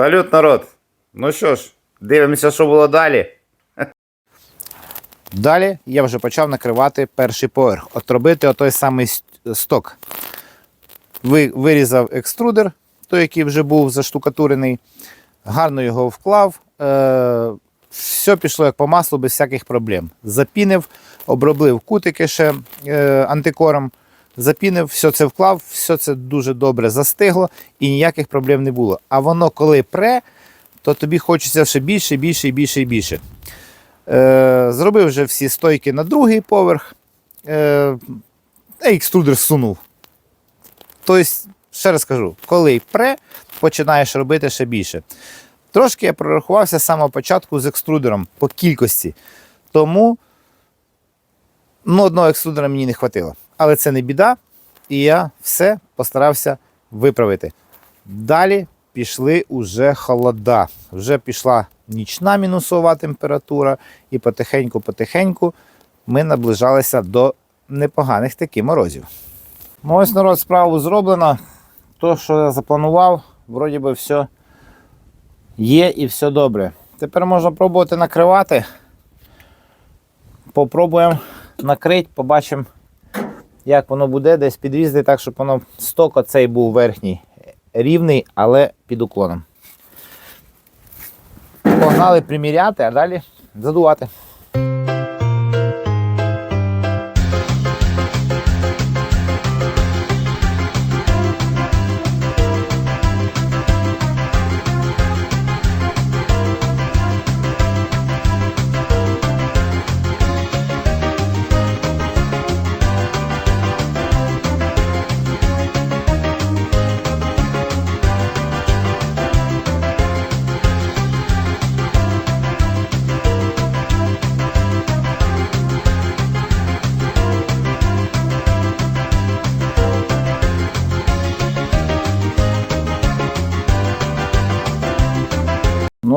Салют, народ! Ну що ж, дивимося, що було далі. Далі я вже почав накривати перший поверх. От робити отой самий сток. Вирізав екструдер, той, який вже був заштукатурений, гарно його вклав. Е- все пішло як по маслу, без всяких проблем. Запінив, обробив кутики ще е- антикором, запінив, все це вклав, все це дуже добре застигло і ніяких проблем не було. А воно, коли пре, то тобі хочеться ще більше, більше, і більше і більше. Е, зробив вже всі стойки на другий поверх. Е, екструдер сунув. Тобто, ще раз кажу, коли пре, починаєш робити ще більше. Трошки я прорахувався з самого початку з екструдером по кількості. Тому ну, одного екструдера мені не вистачило. Але це не біда. І я все постарався виправити. Далі пішли уже холода. Вже пішла нічна мінусова температура, і потихеньку-потихеньку ми наближалися до непоганих таких морозів. Ну ось народ справу зроблено. То, що я запланував, вроді би все є і все добре. Тепер можна пробувати накривати. Попробуємо накрити, побачимо, як воно буде, десь підрізати так, щоб воно сток оцей був верхній рівний, але під уклоном. Погнали приміряти, а далі задувати.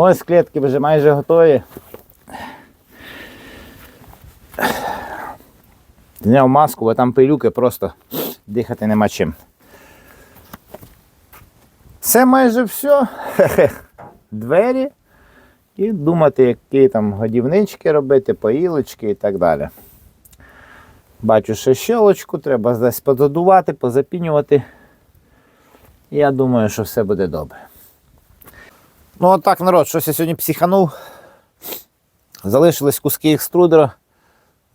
Ось клітки вже майже готові. Зняв маску, бо там пилюки просто дихати нема чим. Це майже все. Двері. І думати, які там годівнички робити, поїлочки і так далі. Бачу ще щелочку, треба десь позадувати, позапінювати. Я думаю, що все буде добре. Ну, от так, народ, щось я сьогодні психанув. Залишились куски екструдера.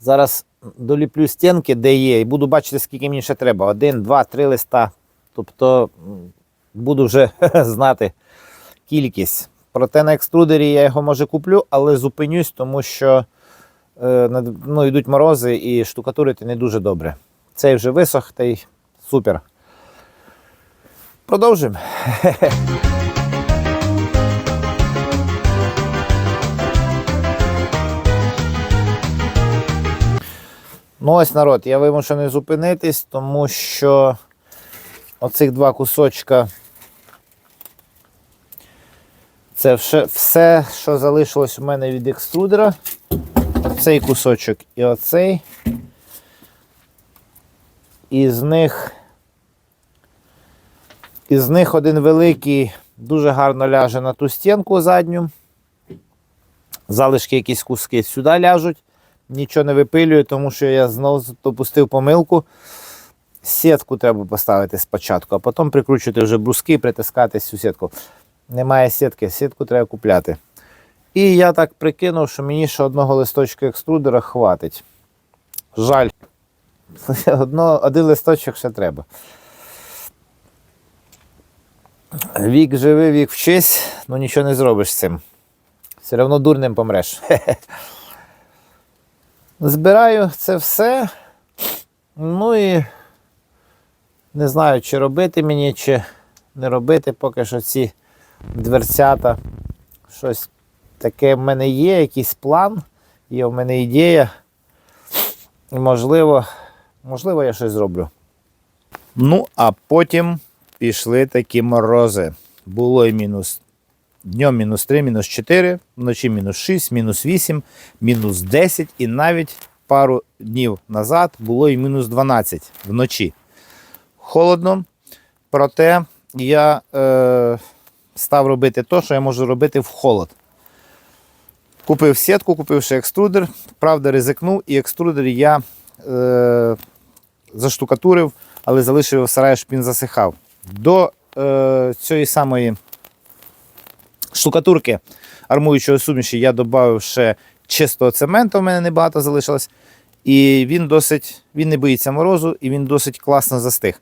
Зараз доліплю стінки, де є, і буду бачити, скільки мені ще треба. Один, два, три листа. Тобто буду вже знати кількість. Проте на екструдері я його може куплю, але зупинюсь, тому що е, ну, йдуть морози і штукатурити не дуже добре. Цей вже висох, та й супер. Продовжуємо. Ну ось народ, я вимушений зупинитись, тому що оцих два кусочка. Це все, що залишилось у мене від екструдера. Цей кусочок і оцей. Із них. Із них один великий дуже гарно ляже на ту стінку задню. Залишки якісь куски сюди ляжуть нічого не випилюю, тому що я знову допустив помилку. Сітку треба поставити спочатку, а потім прикручувати вже бруски і притискати цю сітку. Немає сітки, сітку треба купляти. І я так прикинув, що мені ще одного листочка екструдера хватить. Жаль. Одно, один листочок ще треба. Вік живи, вік вчись, ну нічого не зробиш з цим. Все одно дурним помреш. Збираю це все. Ну і не знаю, чи робити мені, чи не робити, поки що ці дверцята. Щось таке в мене є, якийсь план, є в мене ідея. І можливо, можливо, я щось зроблю. Ну, а потім пішли такі морози. Було і мінус Днем мінус 3, мінус 4, вночі мінус 6, мінус 8, мінус 10 і навіть пару днів назад було і мінус 12 вночі. Холодно, проте я е, став робити те, що я можу робити в холод. Купив сітку, купивши екструдер. Правда, ризикнув, і екструдер я е, заштукатурив, але залишив в сараї, щоб він засихав. До е, цієї самої штукатурки армуючого суміші я додав ще чистого цементу, у мене небагато залишилось. І він досить, він не боїться морозу, і він досить класно застиг.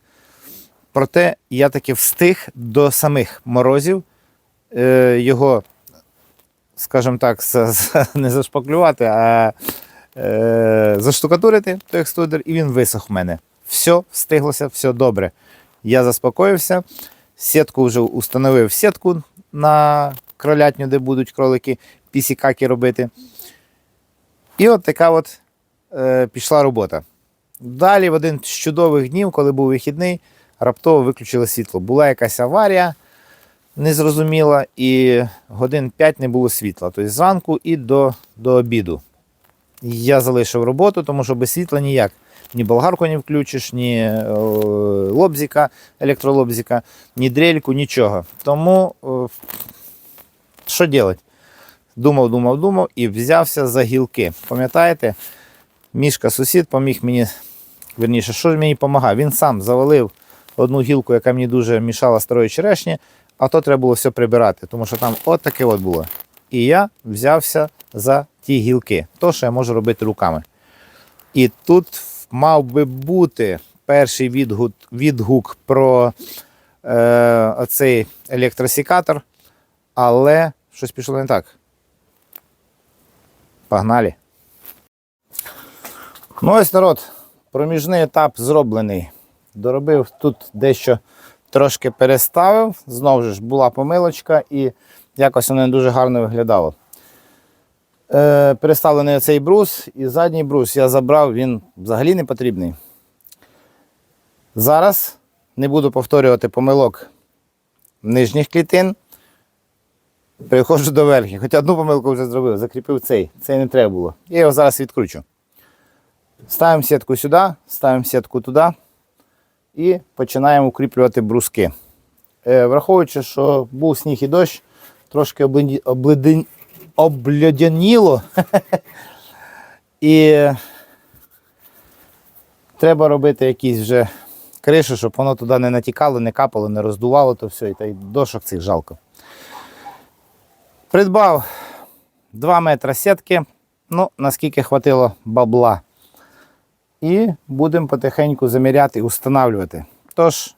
Проте я таки встиг до самих морозів е, його, скажімо так, не зашпаклювати, а е, заштукатурити той екструдер, і він висох в мене. Все встиглося, все добре. Я заспокоївся. Сітку вже установив сітку на кролятню, де будуть кролики пісікаки робити. І от така от е, пішла робота. Далі, в один з чудових днів, коли був вихідний, раптово виключили світло. Була якась аварія незрозуміла, і годин 5 не було світла. Тобто зранку і до, до обіду. Я залишив роботу, тому що без світла ніяк. Ні болгарку не включиш, ні е, лобзика, електролобзика, ні дрельку, нічого. Тому е, що робити? Думав, думав, думав і взявся за гілки. Пам'ятаєте? Мішка сусід поміг мені, верніше, що ж мені допомагав? Він сам завалив одну гілку, яка мені дуже мішала старої черешні, а то треба було все прибирати, тому що там от таке от було. І я взявся за ті гілки, то, що я можу робити руками. І тут мав би бути перший відгук, відгук про е, оцей електросікатор, але щось пішло не так. Погнали. Ну ось народ, проміжний етап зроблений. Доробив тут дещо трошки переставив. Знову ж була помилочка і якось воно не дуже гарно виглядало. Е, переставлений цей брус і задній брус я забрав, він взагалі не потрібний. Зараз не буду повторювати помилок нижніх клітин. Переходжу до верхніх. Хоча одну помилку вже зробив, закріпив цей. Цей не треба було. Я його зараз відкручу. Ставимо сітку сюди, ставимо сітку туди і починаємо укріплювати бруски. Е, враховуючи, що був сніг і дощ, трошки обледі- обледен- і треба робити якісь вже криші, щоб воно туди не натікало, не капало, не роздувало то все, і та дошок цих жалко. Придбав 2 метри сітки, ну, наскільки хватило бабла. І будемо потихеньку заміряти і встановлювати. Тож,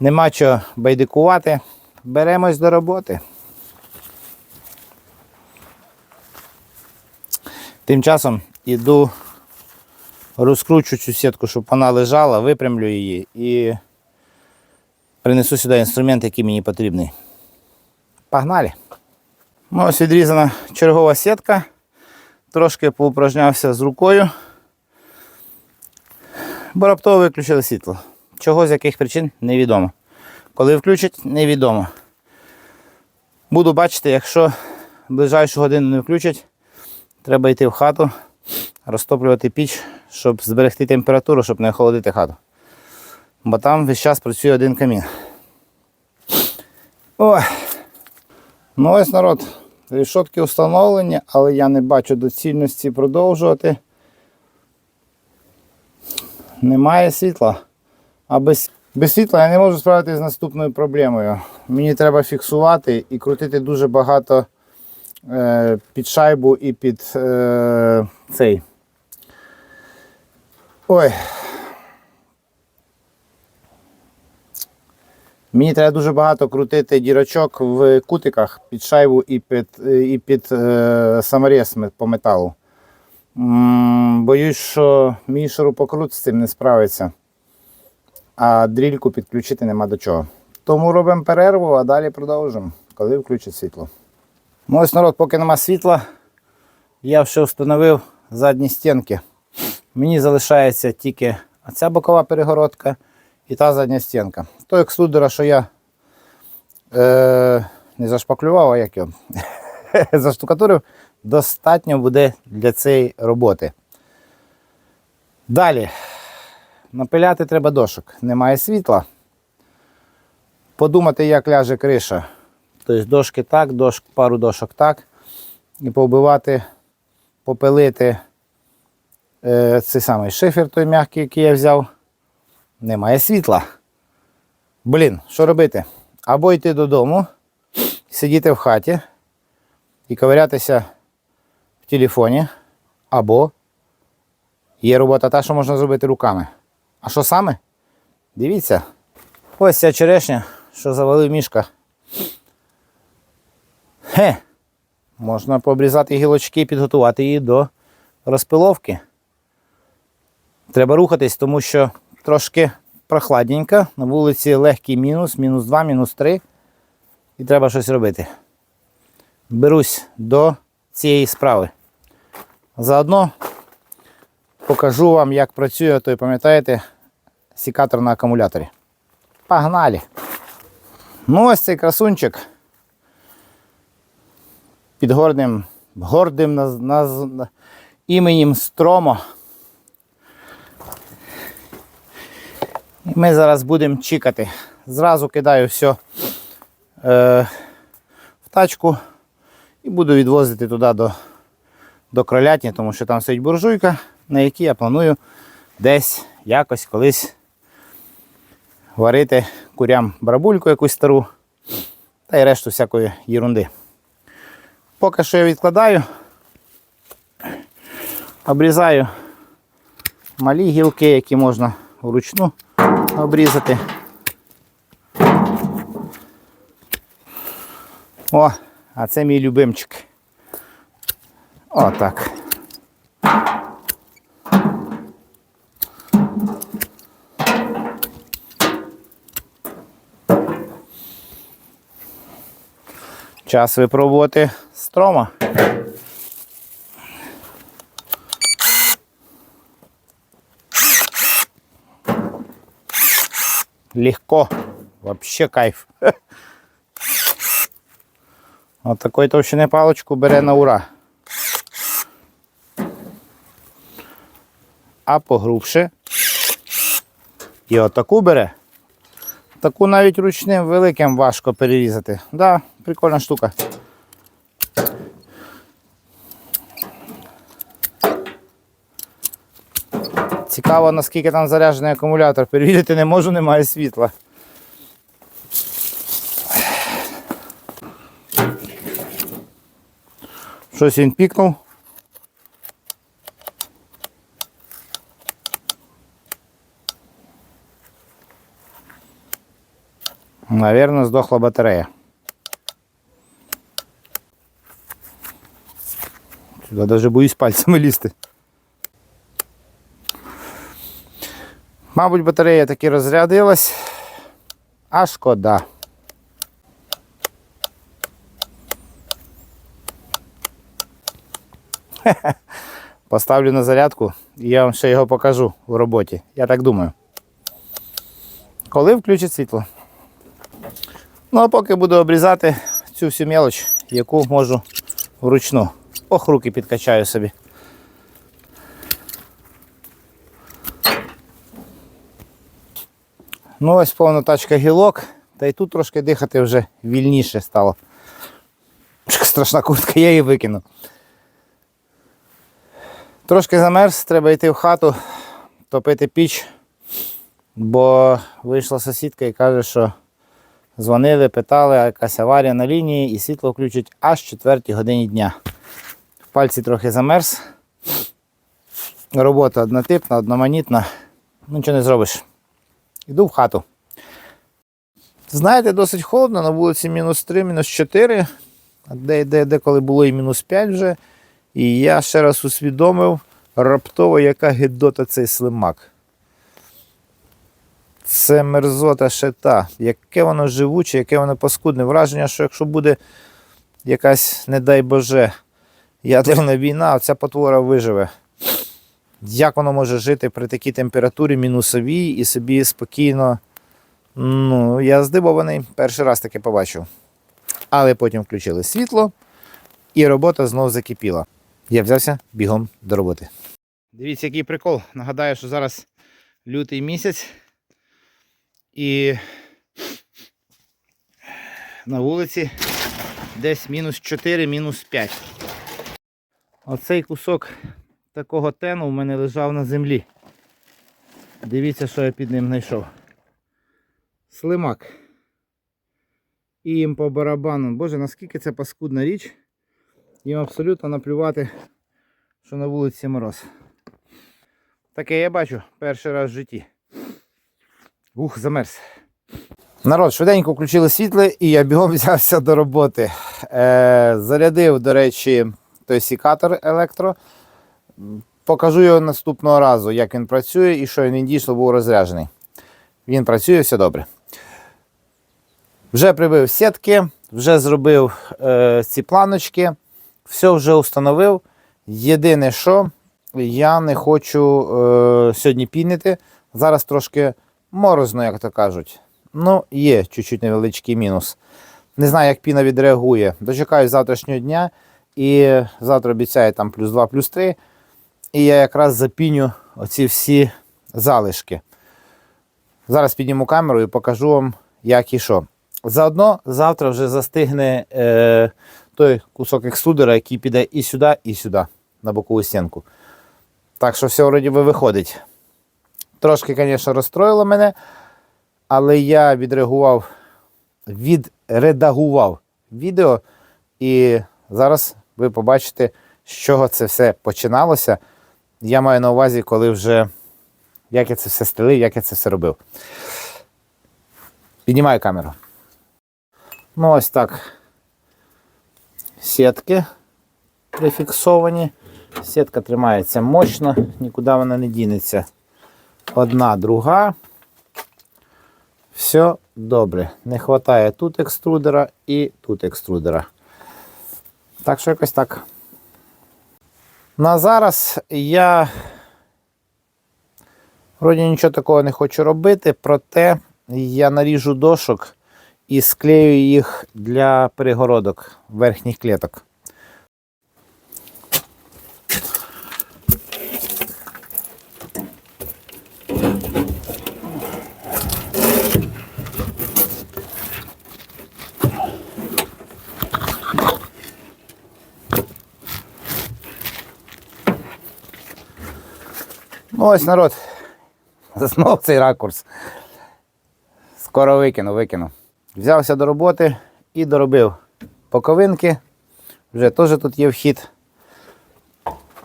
нема чого байдикувати. Беремось до роботи. Тим часом іду розкручу цю сітку, щоб вона лежала, випрямлю її і принесу сюди інструмент, який мені потрібний. Погнали! Ну, ось відрізана чергова сітка. Трошки поупражнявся з рукою. Бо раптово виключили світло. Чого з яких причин невідомо. Коли включать, невідомо. Буду бачити, якщо ближайшу годину не включать, треба йти в хату, розтоплювати піч, щоб зберегти температуру, щоб не охолодити хату. Бо там весь час працює один камін. Ой. Ну ось народ. Рішотки встановлені, але я не бачу доцільності продовжувати. Немає світла. А без, без світла я не можу справитися з наступною проблемою. Мені треба фіксувати і крутити дуже багато е, під шайбу і під е, цей. Ой. Мені треба дуже багато крутити дірочок в кутиках під шайбу і під, і під е, саморез по металу. М, Боюсь, що мій шурупокрут з цим не справиться. А дрільку підключити нема до чого. Тому робимо перерву, а далі продовжимо, коли включить світло. Ну ось народ, поки нема світла, я вже встановив задні стінки. Мені залишається тільки ця бокова перегородка і та задня стінка. Той екструдера, що я е, не зашпаклював, а як його заштукатурив, достатньо буде для цієї роботи. Далі. Напиляти треба дошок. Немає світла. подумати, як ляже криша. Тобто дошки так, дошк, пару дошок так. І повбивати, попилити е, цей самий шифер, той м'який, який я взяв. Немає світла. Блін, що робити? Або йти додому, сидіти в хаті і ковирятися в телефоні, або є робота та, що можна зробити руками. А що саме? Дивіться. Ось ця черешня, що завалив мішка. Хе! Можна пообрізати гілочки і підготувати її до розпиловки. Треба рухатись, тому що трошки прохладненько. На вулиці легкий мінус, мінус 2, мінус 3. І треба щось робити. Берусь до цієї справи. Заодно покажу вам, як працює той, пам'ятаєте, сікатор на акумуляторі. Погнали! Ну, ось цей красунчик під гордим, гордим наз, наз, іменем Стромо. І ми зараз будемо чекати. Зразу кидаю все е, в тачку і буду відвозити туди до, до кролятні, тому що там стоїть буржуйка, на якій я планую десь якось колись варити курям барабульку якусь стару та й решту всякої єрунди. Поки що я відкладаю, обрізаю малі гілки, які можна вручну обрізати. О, а це мій любимчик. Отак. Час випробувати строма. Легко. Вообще кайф. От такої товщини паличку бере на ура. А погрубше. І отаку бере. Таку навіть ручним великим важко перерізати. Да, прикольна штука. Цікаво, наскільки там заряджений акумулятор. Перевірити не можу, немає світла. Щось він пікнув. Наверное, здохла батарея. Сюда даже боюсь пальцями лізти. Мабуть, батарея таки розрядилась, а шкода. Поставлю на зарядку і я вам ще його покажу у роботі. Я так думаю. Коли включить світло. Ну а поки буду обрізати цю всю мелоч, яку можу вручну. Ох, руки підкачаю собі. Ну ось повна тачка гілок, та й тут трошки дихати вже вільніше стало. Страшна куртка, я її викину. Трошки замерз, треба йти в хату, топити піч, бо вийшла сусідка і каже, що дзвонили, питали, якась аварія на лінії і світло включать аж в 4 годині дня. В пальці трохи замерз. Робота однотипна, одноманітна. Ну, Нічого не зробиш. Йду в хату. Знаєте, досить холодно, на вулиці мінус 3, мінус 4, а де, де, де коли було і мінус 5 вже. І я ще раз усвідомив раптово, яка гидота цей слимак. Це мерзота ще та. Яке воно живуче, яке воно паскудне. Враження, що якщо буде якась, не дай Боже, ядерна війна, ця потвора виживе. Як воно може жити при такій температурі мінусовій і собі спокійно. Ну, я здивований, перший раз таке побачив. Але потім включили світло, і робота знов закипіла. Я взявся бігом до роботи. Дивіться, який прикол. Нагадаю, що зараз лютий місяць. І на вулиці десь мінус 4, мінус 5. Оцей кусок такого тену у мене лежав на землі. Дивіться, що я під ним знайшов. Слимак. І їм по барабану. Боже, наскільки це паскудна річ. Їм абсолютно наплювати, що на вулиці мороз. Таке я бачу перший раз в житті. Ух, замерз. Народ, швиденько включили світло і я бігом взявся до роботи. Е, зарядив, до речі, той сікатор електро. Покажу його наступного разу, як він працює і що він дійсно був розряджений. Він працює, все добре. Вже прибив сітки, вже зробив е, ці планочки, все вже установив. Єдине, що я не хочу е, сьогодні пінити. Зараз трошки морозно, як то кажуть. Ну, є чуть-чуть невеличкий мінус. Не знаю, як піна відреагує. Дочекаю завтрашнього дня і завтра обіцяє там плюс 2, плюс 3. І я якраз запіню оці всі залишки. Зараз підніму камеру і покажу вам, як і що. Заодно завтра вже застигне е, той кусок екструдера, який піде і сюди, і сюди, на бокову стінку. Так що все вроді би виходить. Трошки, звісно, розстроїло мене, але я відреагував, відредагував відео, і зараз ви побачите, з чого це все починалося. Я маю на увазі, коли вже як я це все стелив, як я це все робив. Піднімаю камеру. Ну, ось так. Сітки прифіксовані. Сітка тримається мощно, нікуди вона не дінеться. Одна, друга. Все добре. Не вистачає тут екструдера і тут екструдера. Так що якось так. На зараз я вроді нічого такого не хочу робити, проте я наріжу дошок і склею їх для перегородок верхніх клеток. Ну ось народ. Знов цей ракурс. Скоро викину, викину. Взявся до роботи і доробив боковинки. Вже теж тут є вхід.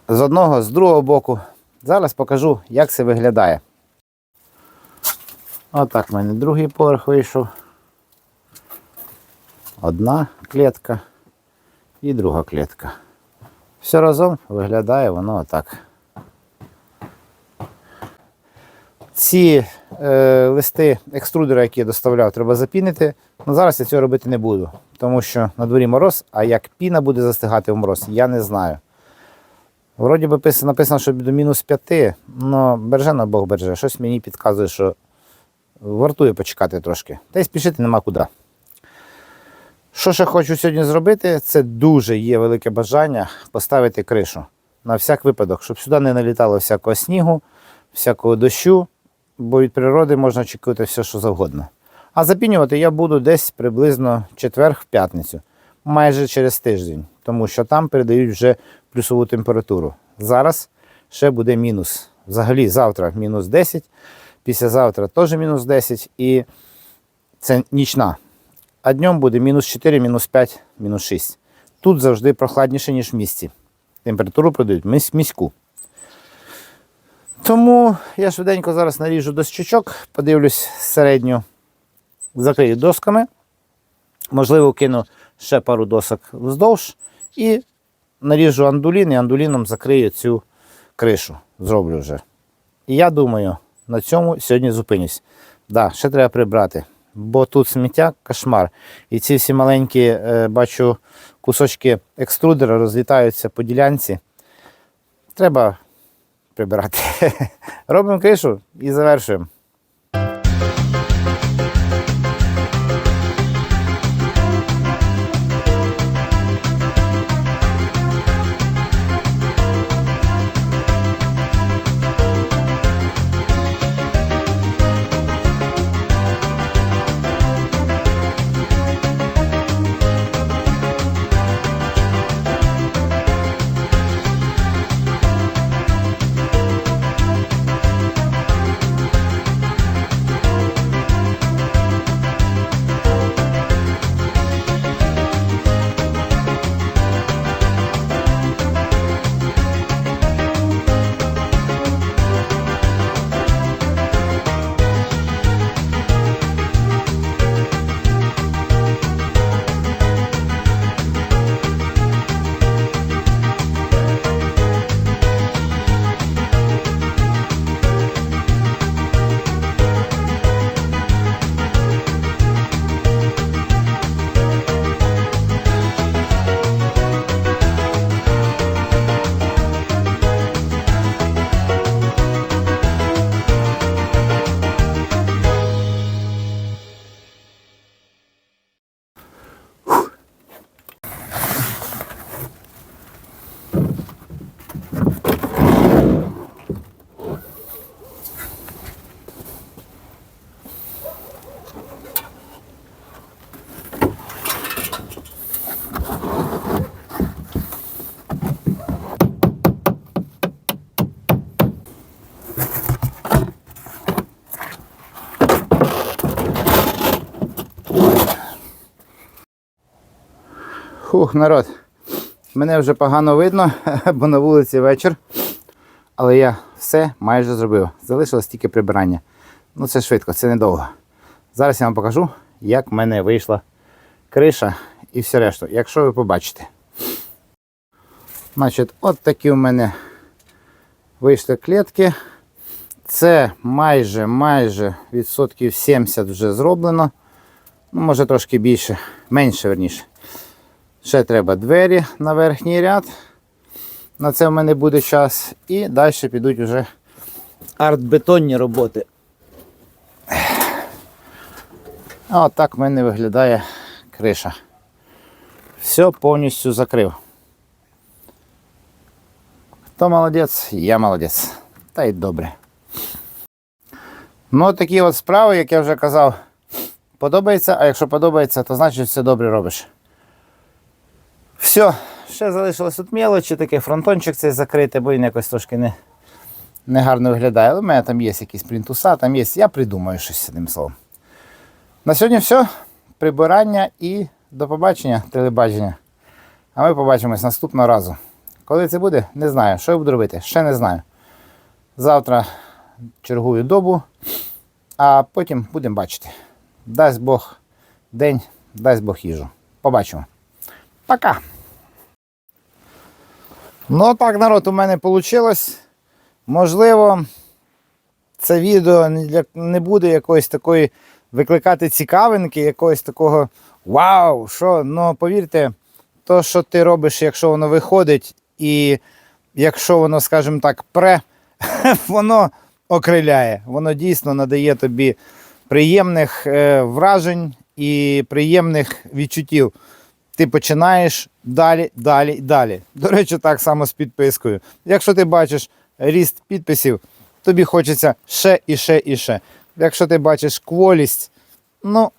З одного, з другого боку. Зараз покажу, як це виглядає. Отак в мене другий поверх вийшов. Одна клітка і друга клітка. Все разом виглядає воно отак. Ці е, листи екструдера, які я доставляв, треба запінити. Ну, зараз я цього робити не буду, тому що на дворі мороз, а як піна буде застигати в мороз, я не знаю. Вроді би написано, що до мінус 5, але береже на Бог береже. Щось мені підказує, що вартує почекати трошки. Та й спішити нема куди. Що ще хочу сьогодні зробити, це дуже є велике бажання поставити кришу. На всяк випадок, щоб сюди не налітало всякого снігу, всякого дощу, бо від природи можна очікувати все, що завгодно. А запінювати я буду десь приблизно четвер в п'ятницю, майже через тиждень, тому що там передають вже плюсову температуру. Зараз ще буде мінус. Взагалі завтра мінус 10, післязавтра теж мінус 10 і це нічна. А днем буде мінус 4, мінус 5, мінус 6. Тут завжди прохладніше, ніж в місті. Температуру продають міську. Тому я швиденько зараз наріжу дощечок, подивлюсь середню, закрию досками. Можливо, кину ще пару досок вздовж і наріжу андулін і андуліном закрию цю кришу. Зроблю вже. І я думаю, на цьому сьогодні зупинюсь. Да, ще треба прибрати, бо тут сміття кошмар. І ці всі маленькі, е, бачу, кусочки екструдера розлітаються по ділянці. Треба прибирати. Робимо кришу і завершуємо. Фух, народ. Мене вже погано видно, бо на вулиці вечір. Але я все майже зробив. Залишилось тільки прибирання. Ну це швидко, це недовго. Зараз я вам покажу, як в мене вийшла криша і все решту, якщо ви побачите. Значить, от такі у мене вийшли клітки. Це майже майже відсотків 70 вже зроблено. Ну, може трошки більше, менше верніше. Ще треба двері на верхній ряд. На це в мене буде час. І далі підуть вже артбетонні роботи. От так в мене виглядає криша. Все повністю закрив. Хто молодець, я молодець. Та й добре. Ну, такі от справи, як я вже казав, подобається, а якщо подобається, то значить все добре робиш. Все, ще залишилось тут мелочі, такий фронтончик цей закритий, бо він якось трошки не, не гарно виглядає. Але в мене там є якісь плінтуса, там є. Я придумаю щось одним словом. На сьогодні все. Прибирання і до побачення, телебачення. А ми побачимось наступного разу. Коли це буде, не знаю. Що я буду робити, ще не знаю. Завтра чергую добу, а потім будемо бачити. Дасть Бог день, дасть Бог їжу. Побачимо. Пока. Ну так, народ, у мене вийшло. Можливо, це відео не, буде якоїсь такої викликати цікавинки, якогось такого вау, що, ну повірте, то, що ти робиш, якщо воно виходить, і якщо воно, скажімо так, пре, воно окриляє, воно дійсно надає тобі приємних е, вражень і приємних відчуттів. Ти починаєш далі, далі і далі. До речі, так само з підпискою. Якщо ти бачиш ріст підписів, тобі хочеться ще і ще і ще. Якщо ти бачиш кволість, ну,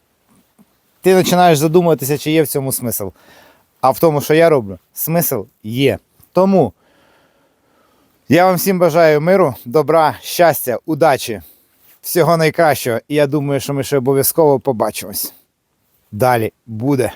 ти починаєш задумуватися, чи є в цьому смисл. А в тому, що я роблю, смисл є. Тому я вам всім бажаю миру, добра, щастя, удачі, всього найкращого. І я думаю, що ми ще обов'язково побачимось. Далі буде.